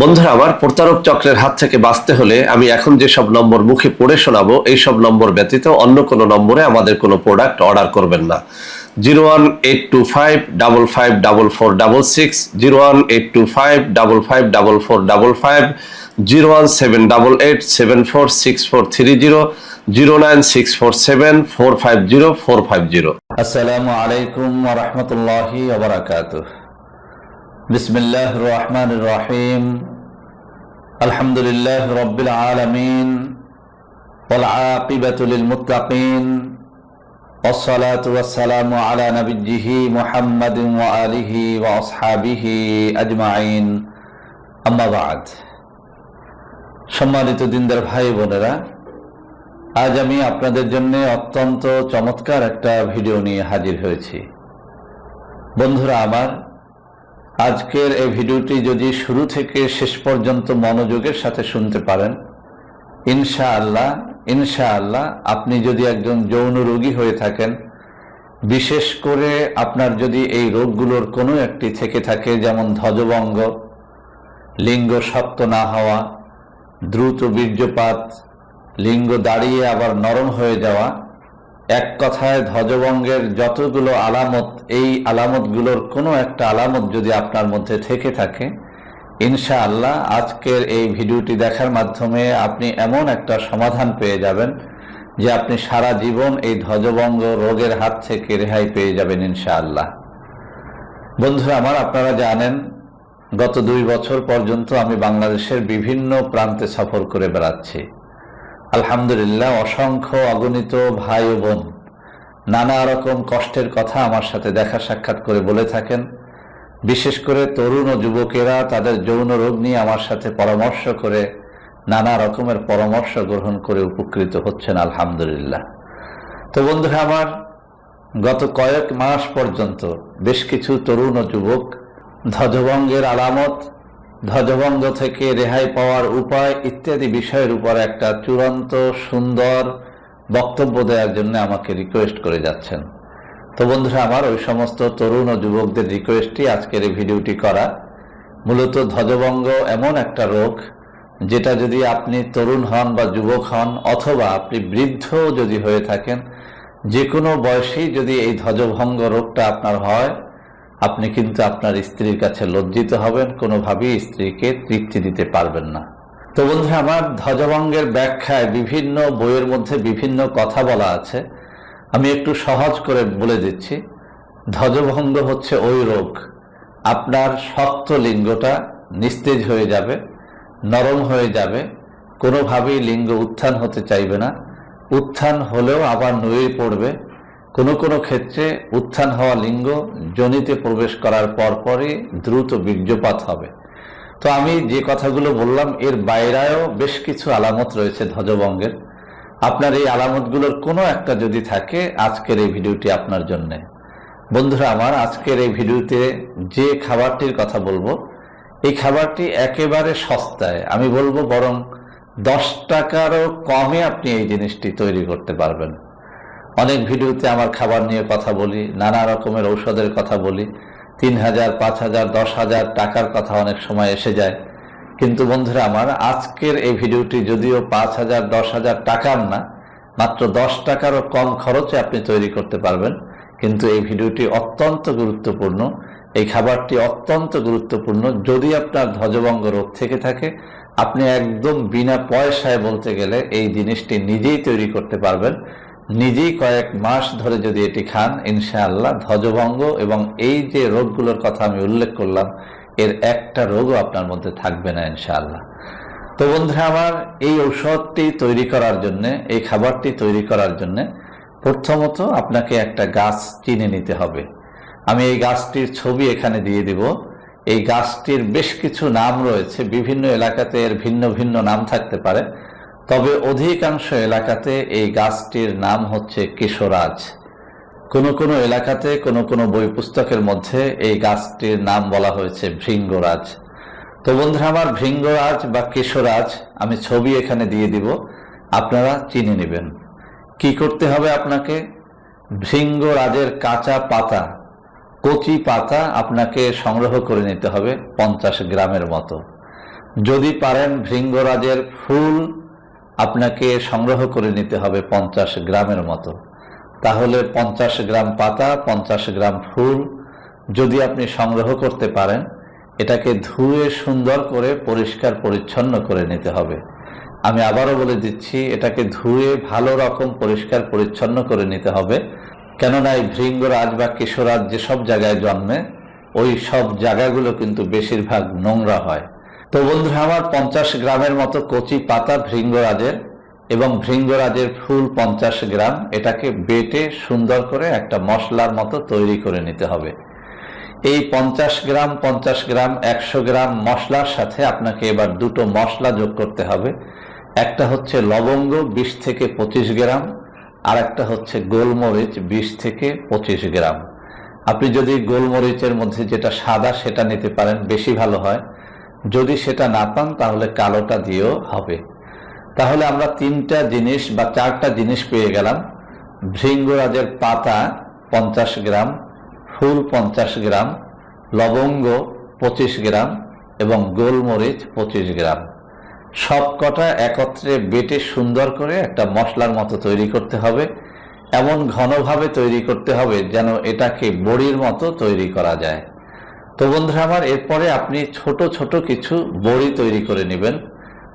বন্ধুরা, আমার প্রতারক চক্রের হাত থেকে বাঁচতে হলে আমি এখন যেসব নম্বর মুখে পড়ে শোনাবো, এই সব নম্বর ব্যতীত অন্য কোনো নম্বরে আমাদের কোনো প্রোডাক্ট অর্ডার করবেন না। Zero one eight two five double five double four double six, zero one eight two five double five double four double five, zero one seven double eight seven four six four three zero zero nine six four seven four five zero, four five zero. আসসালামু আলাইকুম ওরহমতুল্লাহি ওবরাকাত বিসমিল্লাহ রহমান রহিম আলহামদুলিল্লাহ রব্বিল আলমিন والعاقبة للمتقين والصلاة والسلام على نبيه محمد وآله وأصحابه أجمعين أما بعد সম্মানিত দিনদার ভাই বোনেরা আজ আমি আপনাদের জন্য অত্যন্ত চমৎকার একটা ভিডিও নিয়ে হাজির হয়েছি বন্ধুরা আমার আজকের এই ভিডিওটি যদি শুরু থেকে শেষ পর্যন্ত মনোযোগের সাথে শুনতে পারেন ইনশা আল্লাহ ইনশা আল্লাহ আপনি যদি একজন যৌন রোগী হয়ে থাকেন, বিশেষ করে আপনার যদি এই রোগগুলোর কোনো একটি থেকে থাকে, যেমন ধ্বজভঙ্গ, লিঙ্গ শক্ত না হওয়া, দ্রুত বীর্যপাত, লিঙ্গ দাঁড়িয়ে আবার নরম হয়ে যাওয়া এক কথায় ধ্বজভঙ্গের যতগুলো আলামত, এই আলামতগুলোর কোনো একটা আলামত যদি আপনার মধ্যে থেকে থাকে, ইনশাআল্লাহ আজকের এই ভিডিওটি দেখার মাধ্যমে আপনি এমন একটা সমাধান পেয়ে যাবেন যে আপনি সারা জীবন এই ধ্বজভঙ্গ রোগের হাত থেকে রেহাই পেয়ে যাবেন ইনশাআল্লাহ। বন্ধুরা, আমার আপনারা জানেন, গত দুই বছর পর্যন্ত আমি বাংলাদেশের বিভিন্ন প্রান্তে সফর করে বেড়াচ্ছি। আলহামদুলিল্লাহ, অসংখ্য অগণিত ভাই ও বোন নানা রকম কষ্টের কথা আমার সাথে দেখা সাক্ষাৎ করে বলে থাকেন। বিশেষ করে তরুণ ও যুবকেরা তাদের যৌন রোগ নিয়ে আমার সাথে পরামর্শ করে নানা রকমের পরামর্শ গ্রহণ করে উপকৃত হচ্ছেন, আলহামদুলিল্লাহ। তো বন্ধুরা আমার, গত কয়েক মাস পর্যন্ত বেশ কিছু তরুণ ও যুবক ধ্বজভঙ্গের আলামত ধ্বজভঙ্গ থেকে রেহাই পাওয়ার উপায় ইত্যাদি বিষয়ের উপর একটা চূড়ান্ত সুন্দর বক্তব্য দেওয়ার জন্য আমাকে রিকোয়েস্ট করে যাচ্ছেন। তো বন্ধুরা, আমার ওই সমস্ত তরুণ ও যুবকদের রিকোয়েস্টই আজকের এই ভিডিওটি করা। মূলত ধ্বজভঙ্গ এমন একটা রোগ, যেটা যদি আপনি তরুণ হন বা যুবক হন, অথবা আপনি বৃদ্ধ যদি হয়ে থাকেন যে কোনো বয়সেই যদি এই ধ্বজভঙ্গ রোগটা আপনার হয় আপনি কিন্তু আপনার স্ত্রীর কাছে লজ্জিত হবেন, কোনোভাবেই স্ত্রীকে তৃপ্তি দিতে পারবেন না। তো বন্ধুরা, আমার ধ্বজভঙ্গের ব্যাখ্যায় বিভিন্ন বইয়ের মধ্যে বিভিন্ন কথা বলা আছে। আমি একটু সহজ করে বলে দিচ্ছি। ধ্বজভঙ্গ হচ্ছে ওই রোগ, আপনার শক্ত লিঙ্গটা নিস্তেজ হয়ে যাবে, নরম হয়ে যাবে, কোনোভাবেই লিঙ্গ উত্থান হতে চাইবে না। উত্থান হলেও আবার নুয়ে পড়বে কোনো কোনো ক্ষেত্রে উত্থান হওয়া লিঙ্গ জনিতে প্রবেশ করার পরপরই দ্রুত বীর্যপাত হবে। তো আমি যে কথাগুলো বললাম, এর বাইরেও বেশ কিছু আলামত রয়েছে ধ্বজভঙ্গের। আপনার এই আলামতগুলোর কোনো একটা যদি থাকে, আজকের এই ভিডিওটি আপনার জন্য। বন্ধুরা, আমার আজকের এই ভিডিওতে যে খাবারটির কথা বলব, এই খাবারটি একেবারে সস্তায়, আমি বলব বরং দশ টাকারও কমে আপনি এই জিনিসটি তৈরি করতে পারবেন। অনেক ভিডিওতে আমার খাবার নিয়ে কথা বলি, নানা রকমের ঔষধের কথা বলি, তিন হাজার, পাঁচ হাজার, দশ হাজার টাকার কথা অনেক সময় এসে যায়। কিন্তু বন্ধুরা আমার আজকের এই ভিডিওটি যদিও পাঁচ হাজার, দশ হাজার টাকার না, মাত্র দশ টাকারও কম খরচে আপনি তৈরি করতে পারবেন। কিন্তু এই ভিডিওটি অত্যন্ত গুরুত্বপূর্ণ। এই খাবারটি অত্যন্ত গুরুত্বপূর্ণ। যদি আপনার ধ্বজভঙ্গ রোগ থেকে থাকে, আপনি একদম বিনা পয়সায় বলতে গেলে এই জিনিসটি নিজেই তৈরি করতে পারবেন। নিজেই কয়েক মাস ধরে যদি এটি খান, ইনশাআল্লাহ ধ্বজভঙ্গ এবং এই যে রোগগুলোর কথা আমি উল্লেখ করলাম, এর একটা রোগও আপনার মধ্যে থাকবে না, ইনশাআল্লাহ। তো বন্ধুরা, আমার এই ঔষধটি তৈরি করার জন্যে, এই খাবারটি তৈরি করার জন্যে প্রথমত আপনাকে একটা গাছ চিনে নিতে হবে। আমি এই গাছটির ছবি এখানে দিয়ে দিব। এই গাছটির বেশ কিছু নাম রয়েছে। বিভিন্ন এলাকাতে এর ভিন্ন ভিন্ন নাম থাকতে পারে। তবে অধিকাংশ এলাকাতে এই গাছটির নাম হচ্ছে কিশোরাজ। কোনো কোনো এলাকাতে কোনো কোনো বই পুস্তকের মধ্যে এই গাছটির নাম বলা হয়েছে ভৃঙ্গরাজ। তো বন্ধুরা, আমার ভৃঙ্গরাজ বা কিশোরাজ আমি ছবি এখানে দিয়ে দিব, আপনারা চিনে নেবেন। কি করতে হবে আপনাকে? ভৃঙ্গরাজের কাঁচা পাতা, কচি পাতা আপনাকে সংগ্রহ করে নিতে হবে পঞ্চাশ গ্রামের মতো। যদি পারেন ভৃঙ্গরাজের ফুল আপনাকে সংগ্রহ করে নিতে হবে পঞ্চাশ গ্রামের মতো। তাহলে পঞ্চাশ গ্রাম পাতা, পঞ্চাশ গ্রাম ফুল যদি আপনি সংগ্রহ করতে পারেন, এটাকে ধুয়ে সুন্দর করে পরিষ্কার পরিচ্ছন্ন করে নিতে হবে। আমি আবারও বলে দিচ্ছি, এটাকে ধুয়ে ভালো রকম পরিষ্কার পরিচ্ছন্ন করে নিতে হবে। কেননা এই ভৃঙ্গরাজ বা কিশোরাজ যেসব জায়গায় জন্মে, ওই সব জায়গাগুলো কিন্তু বেশিরভাগ নোংরা হয়। তো বন্ধুরা, আমার পঞ্চাশ গ্রামের মতো কচি পাতা ভৃঙ্গরাজের এবং ভৃঙ্গরাজের ফুল পঞ্চাশ গ্রাম, এটাকে বেটে সুন্দর করে একটা মশলার মতো তৈরি করে নিতে হবে। এই পঞ্চাশ গ্রাম পঞ্চাশ গ্রাম, একশো গ্রাম মশলার সাথে আপনাকে এবার দুটো মশলা যোগ করতে হবে। একটা হচ্ছে লবঙ্গ, বিশ থেকে পঁচিশ গ্রাম আর একটা হচ্ছে গোলমরিচ, বিশ থেকে পঁচিশ গ্রাম। আপনি যদি গোলমরিচের মধ্যে যেটা সাদা, সেটা নিতে পারেন, বেশি ভালো হয়। যদি সেটা না পান, তাহলে কালোটা দিয়েও হবে। তাহলে আমরা তিনটা জিনিস বা চারটা জিনিস পেয়ে গেলাম। ভৃঙ্গরাজের পাতা পঞ্চাশ গ্রাম, ফুল পঞ্চাশ গ্রাম, লবঙ্গ পঁচিশ গ্রাম এবং গোলমরিচ পঁচিশ গ্রাম। সব কটা একত্রে বেটে সুন্দর করে একটা মশলার মতো তৈরি করতে হবে। এমন ঘনভাবে তৈরি করতে হবে যেন এটাকে বড়ির মতো তৈরি করা যায়। তো বন্ধুরা আমার, এরপরে আপনি ছোট ছোট কিছু বড়ি তৈরি করে নেবেন।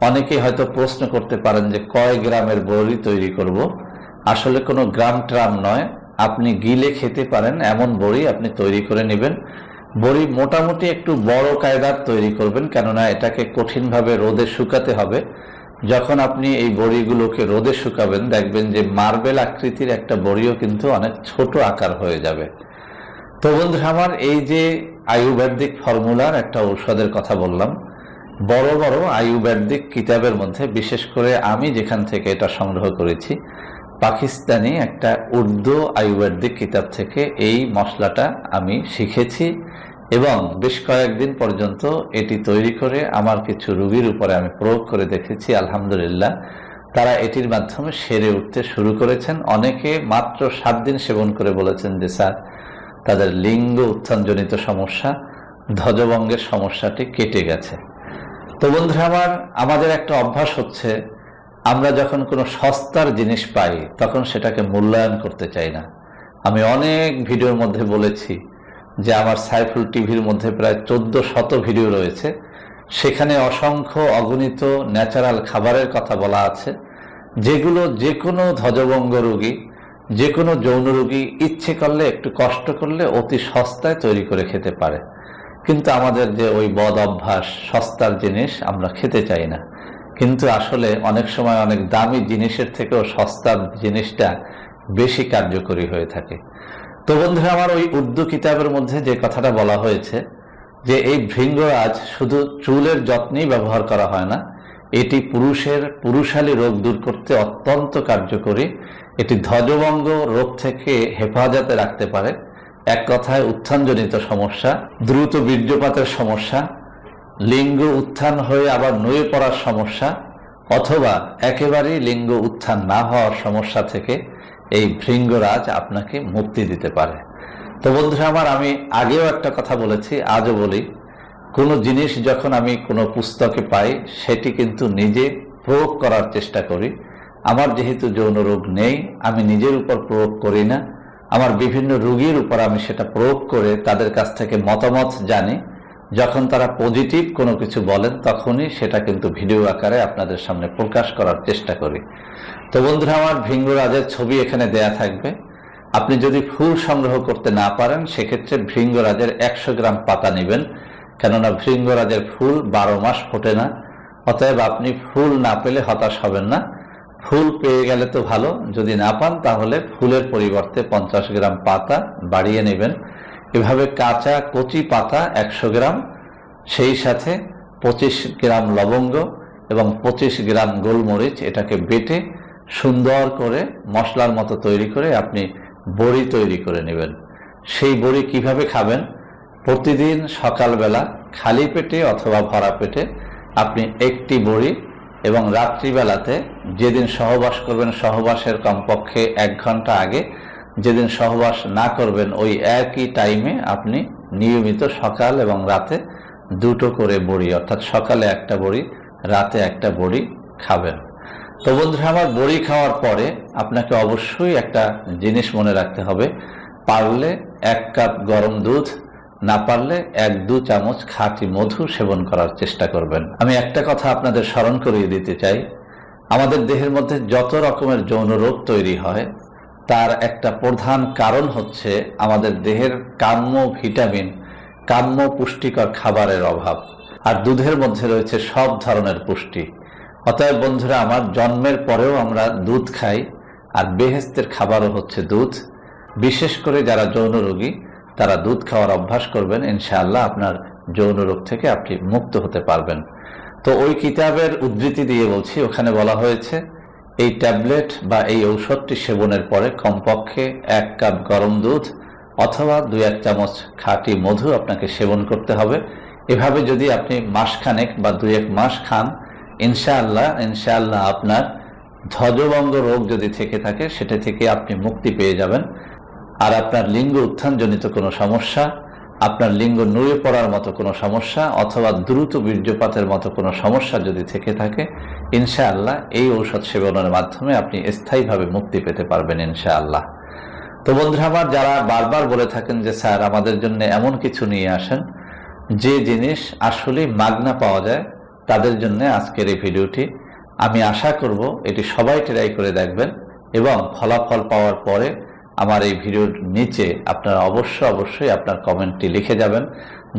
অনেকে হয়তো প্রশ্ন করতে পারেন যে, কয় গ্রামের বড়ি তৈরি করব? আসলে কোনো গ্রাম ট্রাম নয়। আপনি গিলে খেতে পারেন, এমন বড়ি আপনি তৈরি করে নেবেন। বড়ি মোটামুটি একটু বড় কায়দার তৈরি করবেন, কেননা এটাকে কঠিনভাবে রোদে শুকাতে হবে। যখন আপনি এই বড়িগুলোকে রোদে শুকাবেন, দেখবেন যে মার্বেল আকৃতির একটা বড়িও কিন্তু অনেক ছোট আকার হয়ে যাবে। তো বন্ধুরা আমার, এই যে আয়ুর্বেদিক ফর্মুলার একটা ঔষধের কথা বললাম। বড় বড় আয়ুর্বেদিক কিতাবের মধ্যে, বিশেষ করে আমি যেখান থেকে এটা সংগ্রহ করেছি, পাকিস্তানি একটা উর্দু আয়ুর্বেদিক কিতাব থেকে এই মশলাটা আমি শিখেছি এবং বেশ কয়েকদিন পর্যন্ত এটি তৈরি করে আমার কিছু রুগীর উপরে আমি প্রয়োগ করে দেখেছি, আলহামদুলিল্লাহ। তারা এটির মাধ্যমে সেরে উঠতে শুরু করেছেন। অনেকে মাত্র সাত দিন সেবন করে বলেছেন যে, স্যার তাদের লিঙ্গ উত্থানজনিত সমস্যা ধ্বজভঙ্গের সমস্যাটি কেটে গেছে। তো বন্ধুরা, আমার, আমাদের একটা অভ্যাস হচ্ছে, আমরা যখন কোনো সস্তার জিনিস পাই, তখন সেটাকে মূল্যায়ন করতে চাই না। আমি অনেক ভিডিওর মধ্যে বলেছি যে আমার সাইফুল টিভির মধ্যে প্রায় চোদ্দ শত ভিডিও রয়েছে। সেখানে অসংখ্য অগণিত ন্যাচারাল খাবারের কথা বলা আছে, যেগুলো যে কোনো ধ্বজভঙ্গ রোগী যে কোনো যৌন রোগী ইচ্ছে করলে, একটু কষ্ট করলে অতি সস্তায় তৈরি করে খেতে পারে। কিন্তু আমাদের যে ওই বদ অভ্যাস, সস্তার জিনিস আমরা খেতে চাই না। কিন্তু আসলে অনেক সময় অনেক দামি জিনিসের থেকেও সস্তার জিনিসটা বেশি কার্যকরী হয়ে থাকে। তো বন্ধুরা, আমার ওই উর্দু কিতাবের মধ্যে যে কথাটা বলা হয়েছে, যে এই ভৃঙ্গরাজ শুধু চুলের যত্নেই ব্যবহার করা হয় না, এটি পুরুষের পুরুষালী রোগ দূর করতে অত্যন্ত কার্যকরী এটি ধ্বজভঙ্গ রোগ থেকে হেফাজতে রাখতে পারে। এক কথায় উত্থানজনিত সমস্যা, দ্রুত বীর্যপাতের সমস্যা, লিঙ্গ উত্থান হয়ে আবার নুয়ে পড়ার সমস্যা, অথবা একেবারেই লিঙ্গ উত্থান না হওয়ার সমস্যা থেকে এই ভৃঙ্গরাজ আপনাকে মুক্তি দিতে পারে। তো বন্ধুরা আমার, আমি আগেও একটা কথা বলেছি, আজও বলি, কোনো জিনিস যখন আমি কোনো পুস্তকে পাই, সেটি কিন্তু নিজে প্রয়োগ করার চেষ্টা করি। আমার যেহেতু যৌন রোগ নেই, আমি নিজের উপর প্রয়োগ করি না। আমার বিভিন্ন রোগীর উপর আমি সেটা প্রয়োগ করে তাদের কাছ থেকে মতামত জানি। যখন তারা পজিটিভ কোনো কিছু বলেন, তখনই সেটা কিন্তু ভিডিও আকারে আপনাদের সামনে প্রকাশ করার চেষ্টা করি। তো বন্ধুরা, আমার ভৃঙ্গরাজের ছবি এখানে দেয়া থাকবে। আপনি যদি ফুল সংগ্রহ করতে না পারেন, সেক্ষেত্রে ভৃঙ্গরাজের একশো গ্রাম পাতা নেবেন। কেননা ভৃঙ্গরাজের ফুল বারো মাস ফোটে না। অতএব আপনি ফুল না পেলে হতাশ হবেন না। ফুল পেয়ে গেলে তো ভালো। যদি না পান, তাহলে ফুলের পরিবর্তে পঞ্চাশ গ্রাম পাতা বাড়িয়ে নেবেন। এভাবে কাঁচা কচি পাতা একশো গ্রাম, সেই সাথে পঁচিশ গ্রাম লবঙ্গ এবং পঁচিশ গ্রাম গোলমরিচ এটাকে বেটে সুন্দর করে মশলার মতো তৈরি করে আপনি বড়ি তৈরি করে নেবেন। সেই বড়ি কীভাবে খাবেন? প্রতিদিন সকালবেলা খালি পেটে অথবা ভরা পেটে আপনি একটি বড়ি এবং রাত্রিবেলাতে যেদিন সহবাস করবেন, সহবাসের কমপক্ষে এক ঘণ্টা আগে যেদিন সহবাস না করবেন, ওই একই টাইমে আপনি নিয়মিত সকাল এবং রাতে দুটো করে বড়ি, অর্থাৎ সকালে একটা বড়ি, রাতে একটা বড়ি খাবেন। তো বন্ধুরা, আমার বড়ি খাওয়ার পরে আপনাকে অবশ্যই একটা জিনিস মনে রাখতে হবে। পারলে এক কাপ গরম দুধ না পারলে এক, দু চামচ খাঁটি মধু সেবন করার চেষ্টা করবেন। আমি একটা কথা আপনাদের স্মরণ করিয়ে দিতে চাই। আমাদের দেহের মধ্যে যত রকমের যৌন রোগ তৈরি হয়, তার একটা প্রধান কারণ হচ্ছে আমাদের দেহের কাম্য ভিটামিন, কাম্য পুষ্টিকর খাবারের অভাব। আর দুধের মধ্যে রয়েছে সব ধরনের পুষ্টি। অতএব বন্ধুরা, আমার জন্মের পরেও আমরা দুধ খাই, আর বেহেস্তের খাবারও হচ্ছে দুধ। বিশেষ করে যারা যৌন রোগী তারা দুধ খাওয়ার অভ্যাস করবেন, ইনশাআল্লাহ আপনার যৌন রোগ থেকে আপনি মুক্ত হতে পারবেন। তো ওই কিতাবের উদ্ধৃতি দিয়ে বলছি, ওখানে বলা হয়েছে, এই ট্যাবলেট বা এই ঔষধটি সেবনের পরে কমপক্ষে এক কাপ গরম দুধ অথবা দুই এক চামচ খাঁটি মধু আপনাকে সেবন করতে হবে। এভাবে যদি আপনি মাসখানেক বা দুই এক মাস খান, ইনশাআল্লাহ ইনশাআল্লাহ আপনার ধ্বজভঙ্গ রোগ যদি থেকে থাকে, সেটা থেকে আপনি মুক্তি পেয়ে যাবেন। আর আপনার লিঙ্গ উত্থানজনিত কোনো সমস্যা, আপনার লিঙ্গ নুয়ে পড়ার মতো কোনো সমস্যা অথবা দ্রুত বীর্যপাতের মতো কোনো সমস্যা যদি থেকে থাকে, ইনশাআল্লাহ এই ঔষধ সেবনের মাধ্যমে আপনি স্থায়ীভাবে মুক্তি পেতে পারবেন ইনশাআল্লাহ। তো বন্ধুরা আমার, যারা বারবার বলে থাকেন যে, স্যার, আমাদের জন্য এমন কিছু নিয়ে আসেন, যে জিনিস আসলে মাগনা পাওয়া যায়, তাদের জন্য আজকের এই ভিডিওটি আমি আশা করব এটি সবাই ট্রাই করে দেখবেন এবং ফলাফল পাওয়ার পরে আমার এই ভিডিওর নিচে আপনারা অবশ্য অবশ্যই আপনার কমেন্টটি লিখে যাবেন,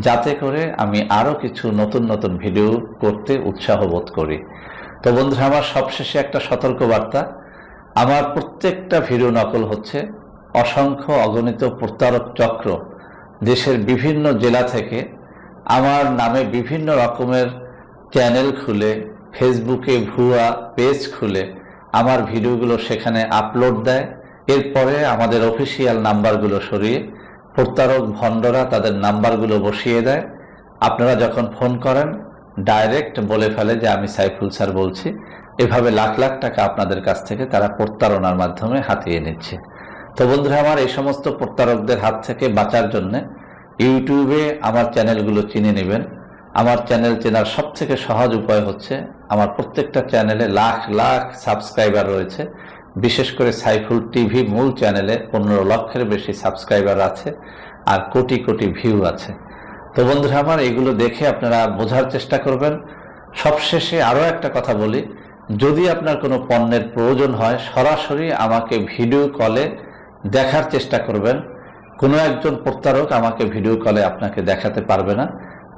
যাতে করে আমি আরও কিছু নতুন নতুন ভিডিও করতে উৎসাহ বোধ করি। তো বন্ধুরা, আমার সবশেষে একটা সতর্ক বার্তা আমার প্রত্যেকটা ভিডিও নকল হচ্ছে অসংখ্য অগণিত প্রতারক চক্র দেশের বিভিন্ন জেলা থেকে আমার নামে বিভিন্ন রকমের চ্যানেল খুলে, ফেসবুকে ভুয়া পেজ খুলে আমার ভিডিওগুলো সেখানে আপলোড দেয়। এরপরে আমাদের অফিসিয়াল নাম্বারগুলো সরিয়ে প্রতারক ভণ্ডরা তাদের নাম্বারগুলো বসিয়ে দেয়। আপনারা যখন ফোন করেন ডাইরেক্ট বলে ফেলে যে, আমি সাইফুল স্যার বলছি। এভাবে লাখ লাখ টাকা আপনাদের কাছ থেকে তারা প্রতারণার মাধ্যমে হাতিয়ে নিচ্ছে। তো বন্ধুরা, আমার এই সমস্ত প্রত্যারকদের হাত থেকে বাঁচার জন্য ইউটিউবে আমার চ্যানেলগুলো চিনে নেবেন। আমার চ্যানেল চেনার সব থেকে সহজ উপায় হচ্ছে, আমার প্রত্যেকটা চ্যানেলে লাখ লাখ সাবস্ক্রাইবার রয়েছে। বিশেষ করে সাইফুল টিভি মূল চ্যানেলে পনেরো লক্ষের বেশি সাবস্ক্রাইবার আছে আর কোটি কোটি ভিউ আছে। তো বন্ধুরা আমার, এগুলো দেখে আপনারা বোঝার চেষ্টা করবেন। সবশেষে আরও একটা কথা বলি, যদি আপনার কোনো পণ্যের প্রয়োজন হয়, সরাসরি আমাকে ভিডিও কলে দেখার চেষ্টা করবেন। কোনো একজন প্রতারক আমাকে ভিডিও কলে আপনাকে দেখাতে পারবে না।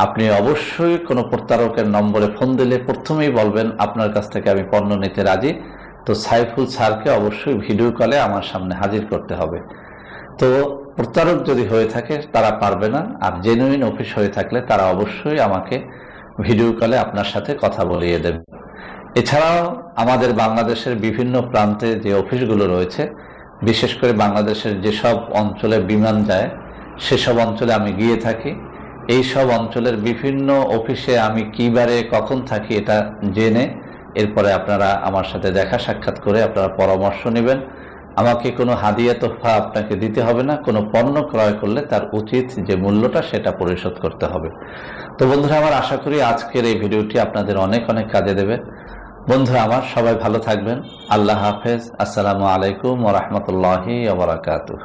আপনি অবশ্যই কোনো প্রতারকের নম্বরে ফোন দিলে প্রথমেই বলবেন, আপনার কাছ থেকে আমি পণ্য নিতে রাজি। তো সাইফুল স্যারকে অবশ্যই ভিডিও কলে আমার সামনে হাজির করতে হবে। তো প্রতারক যদি হয়ে থাকে, তারা পারবে না। আর জেনুইন অফিস হয়ে থাকলে তারা অবশ্যই আমাকে ভিডিও কলে আপনার সাথে কথা বলিয়ে দেবে। এছাড়াও আমাদের বাংলাদেশের বিভিন্ন প্রান্তে যে অফিসগুলো রয়েছে, বিশেষ করে বাংলাদেশের যেসব অঞ্চলে বিমান যায়, সেসব অঞ্চলে আমি গিয়ে থাকি। এই সব অঞ্চলের বিভিন্ন অফিসে আমি কিবারে কখন থাকি এটা জেনে এরপরে আপনারা আমার সাথে দেখা সাক্ষাৎ করে আপনারা পরামর্শ নেবেন। আমাকে কোনো হাদিয়া তোফা আপনাকে দিতে হবে না, কোনো পণ্য ক্রয় করলে তার উচিত যে মূল্যটা সেটা পরিশোধ করতে হবে। তো বন্ধুরা, আমার আশা করি আজকের এই ভিডিওটি আপনাদের অনেক অনেক কাজে দেবে। বন্ধুরা আমার, সবাই ভালো থাকবেন। আল্লাহ হাফেজ। আসসালামু আলাইকুম ওরহমতুল্লাহি ওবরাকাতুহ